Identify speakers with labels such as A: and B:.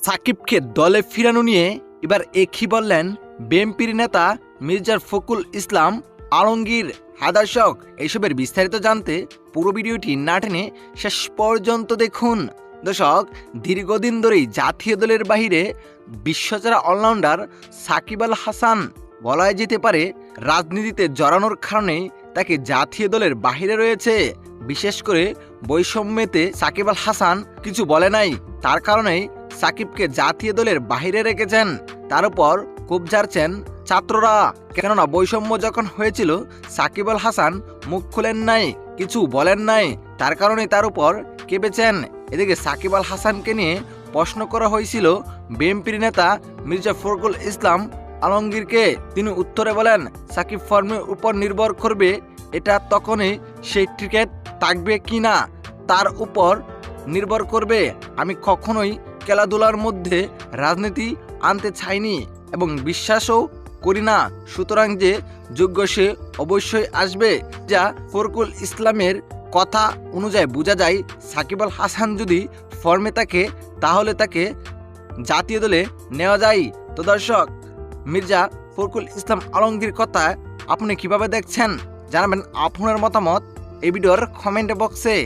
A: সাকিবকে দলে ফিরানো নিয়ে এবার একই বললেন বিএনপির নেতা মির্জার ফকুল ইসলাম। আলমগীর হাদাশক এসবের বিস্তারিত জানতে পুরো ভিডিওটি না টেনে শেষ পর্যন্ত দেখুন। দর্শক, দীর্ঘদিন ধরেই জাতীয় দলের বাহিরে বিশ্বচারা অলরাউন্ডার সাকিব আল হাসান বলা যেতে পারে রাজনীতিতে জড়ানোর কারণে তাকে জাতীয় দলের বাহিরে রয়েছে। বিশেষ করে বৈষম্যতে সাকিব আল হাসান কিছু বলে নাই, তার কারণেই সাকিবকে জাতীয় দলের বাহিরে রেখেছেন। তার উপর খুব ঝাড়ছেন ছাত্ররা। কেননা বৈষম্য যখন হয়েছিল, সাকিব আল হাসান মুখ খুলেন নাই, কিছু বলেন নাই। তার কারণে তার উপর কেঁপেছেন। এদিকে সাকিব আল হাসানকে নিয়ে প্রশ্ন করা হয়েছিল বিএনপির নেতা মির্জা ফখরুল ইসলাম আলমগীরকে। তিনি উত্তরে বলেন, সাকিব ফর্মের উপর নির্ভর করবে এটা তখনই সেই ক্রিকেট থাকবে কি না। তার উপর নির্ভর করবে। আমি কখনোই খেলাধুলার মধ্যে রাজনীতি আনতে চাইনি এবং বিশ্বাসও করি না। সুতরাং যে যোগ্য সে অবশ্যই আসবে, যা ফরকুল ইসলামের কথা অনুযায়ী বোঝা যায়। সাকিব আল হাসান যদি ফর্মে থাকে, তাহলে তাকে জাতীয় দলে নেওয়া যায়। তো দর্শক, মির্জা ফরকুল ইসলাম আলমগীর কথা আপনি কীভাবে দেখছেন? জানাবেন আপনার মতামত এই ভিডিওর কমেন্ট বক্সে।